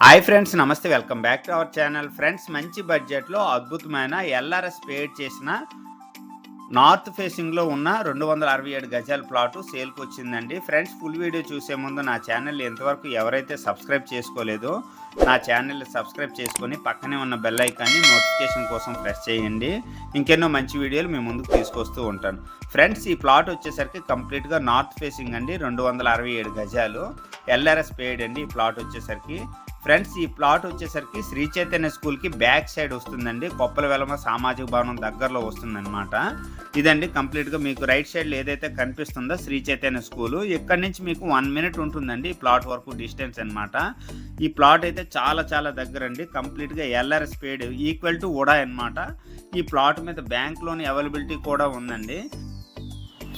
Hi friends నమస్తే welcome back to our channel friends మంచి బడ్జెట్లో అద్భుతమైన ఎల్ఆర్ఎస్ పేడ్ చేసిన నార్త్ ఫేసింగ్లో ఉన్న రెండు వందల అరవై ఏడు గజాల ప్లాటు సేల్కి వచ్చిందండి. ఫ్రెండ్స్ ఫుల్ వీడియో చూసే ముందు నా ఛానల్ ఎంతవరకు ఎవరైతే సబ్స్క్రైబ్ చేసుకోలేదో నా ఛానల్ సబ్స్క్రైబ్ చేసుకొని పక్కనే ఉన్న బెల్ ఐకాన్ని నోటిఫికేషన్ కోసం ప్రెస్ చేయండి. ఇంకెన్నో మంచి వీడియోలు మీ ముందుకు తీసుకొస్తూ ఉంటాను. ఫ్రెండ్స్ ఈ ప్లాట్ వచ్చేసరికి కంప్లీట్గా నార్త్ ఫేసింగ్ అండి. రెండు వందల అరవై ఏడు గజాలు ఎల్ఆర్ఎస్ పేడ్ అండి. ఈ ప్లాట్ వచ్చేసరికి ఫ్రెండ్స్ ఈ ప్లాట్ వచ్చేసరికి శ్రీ చైతన్య స్కూల్కి బ్యాక్ సైడ్ వస్తుందండి. కొప్పల వెలమ సామాజిక భవనం దగ్గరలో వస్తుందన్నమాట. ఇదండి కంప్లీట్గా మీకు రైట్ సైడ్లో ఏదైతే కనిపిస్తుందో శ్రీ చైతన్య స్కూలు. ఇక్కడ నుంచి మీకు వన్ మినిట్ ఉంటుందండి ఈ ప్లాట్ వరకు డిస్టెన్స్ అనమాట ఈ ప్లాట్ అయితే చాలా చాలా దగ్గర అండి కంప్లీట్గా ఎల్ఆర్ స్పీడ్ ఈక్వల్ టు ఉడా అనమాట ఈ ప్లాట్ మీద బ్యాంక్ లోన్ అవైలబిలిటీ కూడా ఉందండి.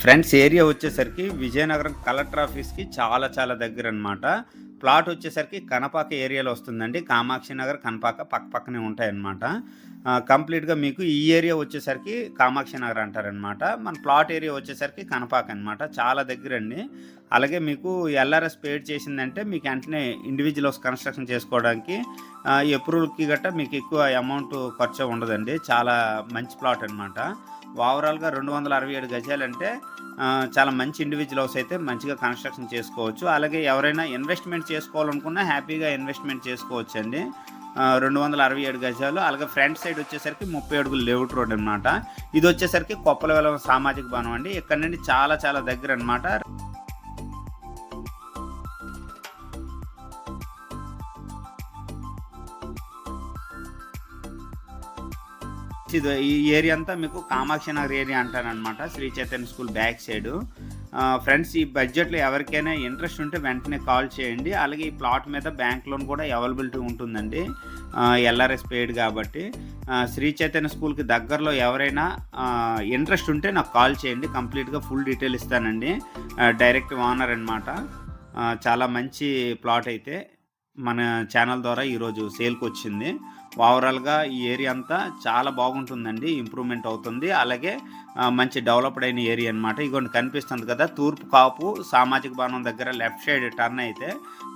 ఫ్రెండ్స్ ఏరియా వచ్చేసరికి విజయనగరం కలెక్టర్ ఆఫీస్కి చాలా చాలా దగ్గర అనమాట ప్లాట్ వచ్చేసరికి కనపాక ఏరియాలో వస్తుందండి. కామాక్షి నగర్ కనపాక పక్క పక్కనే ఉంటాయన్నమాట. కంప్లీట్గా మీకు ఈ ఏరియా వచ్చేసరికి కామాక్షి నగర్ అంటారనమాట మన ప్లాట్ ఏరియా వచ్చేసరికి కనపాక అనమాట చాలా దగ్గర అండి అలాగే మీకు ఎల్ఆర్ఎస్ పేడ్ చేసిందంటే మీకు వెంటనే ఇండివిజువల్ హౌస్ కన్స్ట్రక్షన్ చేసుకోవడానికి అప్రూవల్కి గట్ట మీకు ఎక్కువ అమౌంట్ ఖర్చు ఉండదండి. చాలా మంచి ప్లాట్ అనమాట ఓవరాల్గా రెండు వందల అరవై ఏడు గజాలంటే చాలా మంచి ఇండివిజువల్ హౌస్ అయితే మంచిగా కన్స్ట్రక్షన్ చేసుకోవచ్చు. అలాగే ఎవరైనా ఇన్వెస్ట్మెంట్ చేసుకోవాలనుకున్నా హ్యాపీగా ఇన్వెస్ట్మెంట్ చేసుకోవచ్చు అండి రెండు వందల అరవై ఏడు గజాలు. అలాగే ఫ్రంట్ సైడ్ వచ్చేసరికి ముప్పై అడుగులు లేఅవుట్ రోడ్ అనమాట ఇది వచ్చేసరికి కొప్పలవెలం సామాజిక భవనం అండి. ఇక్కడ నుండి చాలా చాలా దగ్గర అనమాట ఇది ఈ ఏరియా అంతా మీకు కామాక్షి నగర్ ఏరియా అంటారనమాట Sri Chaitanya school back side. Friends ఈ బడ్జెట్లో ఎవరికైనా ఇంట్రెస్ట్ ఉంటే వెంటనే కాల్ చేయండి. అలాగే ఈ ప్లాట్ మీద బ్యాంక్ లోన్ కూడా అవైలబిలిటీ ఉంటుందండి. ఎల్ఆర్ఎస్ పేడ్ కాబట్టి. శ్రీ చైతన్య స్కూల్కి దగ్గరలో ఎవరైనా ఇంట్రెస్ట్ ఉంటే నాకు కాల్ చేయండి. కంప్లీట్గా ఫుల్ డీటెయిల్ ఇస్తానండి. డైరెక్ట్ ఓనర్ అనమాట చాలా మంచి ప్లాట్ అయితే మన ఛానల్ ద్వారా ఈరోజు సేల్కి వచ్చింది. ఓవరాల్గా ఈ ఏరియా అంతా చాలా బాగుంటుందండి ఇంప్రూవ్మెంట్ అవుతుంది. అలాగే మంచి డెవలప్డ్ అయిన ఏరియా అనమాట ఇగోండి కనిపిస్తుంది కదా తూర్పు కాపు సామాజిక భవనం దగ్గర లెఫ్ట్ సైడ్ టర్న్ అయితే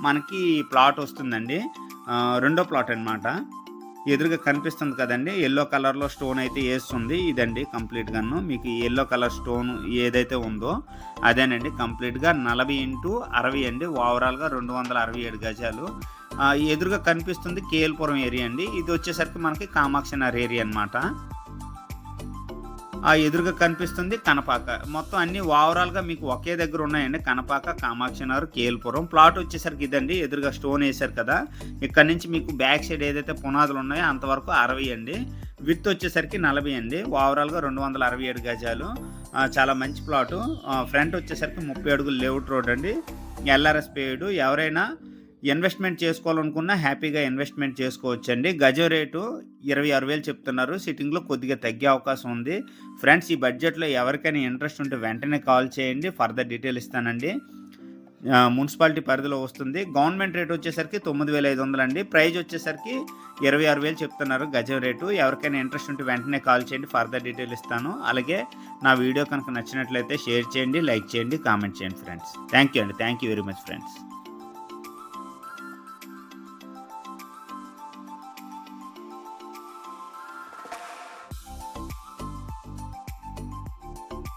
మనకి ప్లాట్ వస్తుందండి. రెండో ప్లాట్ అనమాట ఎదురుగా కనిపిస్తుంది కదండి ఎల్లో కలర్లో స్టోన్ అయితే వేస్తుంది ఇదండి కంప్లీట్గాను. మీకు ఎల్లో కలర్ స్టోన్ ఏదైతే ఉందో అదేనండి కంప్లీట్గా నలభై ఇంటూ అరవై అండి. ఓవరాల్గా రెండు వందల అరవై ఏడు గజాలు. ఎదురుగా కనిపిస్తుంది కేఎల్పురం ఏరియా అండి. ఇది వచ్చేసరికి మనకి కామాక్షి నగర్ ఏరియా అనమాట ఆ ఎదురుగా కనిపిస్తుంది కనపాక. మొత్తం అన్ని ఓవరాల్గా మీకు ఒకే దగ్గర ఉన్నాయండి. కనపాక కామాక్షి నగర్ కేల్పురం ప్లాట్ వచ్చేసరికి ఇదండి. ఎదురుగా స్టోన్ వేశారు కదా. ఇక్కడ నుంచి మీకు బ్యాక్ సైడ్ ఏదైతే పునాదులు ఉన్నాయో అంతవరకు అరవై అండి. విత్ వచ్చేసరికి నలభై అండి. ఓవరాల్గా రెండు వందల అరవై ఏడు గజాలు. చాలా మంచి ప్లాటు. ఫ్రంట్ వచ్చేసరికి ముప్పై అడుగులు లేఅవుట్ రోడ్ అండి. ఎల్ఆర్ఎస్ పేడు. ఎవరైనా ఇన్వెస్ట్మెంట్ చేసుకోవాలనుకున్నా హ్యాపీగా ఇన్వెస్ట్మెంట్ చేసుకోవచ్చండి. గజం రేటు ఇరవై ఆరు వేలు చెప్తున్నారు. సిట్టింగ్లో కొద్దిగా తగ్గే అవకాశం ఉంది. ఫ్రెండ్స్ ఈ బడ్జెట్లో ఎవరికైనా ఇంట్రెస్ట్ ఉంటే వెంటనే కాల్ చేయండి. ఫర్దర్ డీటెయిల్ ఇస్తానండి. మున్సిపాలిటీ పరిధిలో వస్తుంది. గవర్నమెంట్ రేట్ వచ్చేసరికి తొమ్మిది వేల ఐదు వందలు అండి. ప్రైజ్ వచ్చేసరికి ఇరవై ఆరు వేలు చెప్తున్నారు గజం రేటు. ఎవరికైనా ఇంట్రెస్ట్ ఉంటే వెంటనే కాల్ చేయండి. ఫర్దర్ డీటెయిల్ ఇస్తాను. అలాగే నా వీడియో కనుక నచ్చినట్లయితే షేర్ చేయండి లైక్ చేయండి కామెంట్ చేయండి ఫ్రెండ్స్. థ్యాంక్ యూ అండి. Thank you very much friends.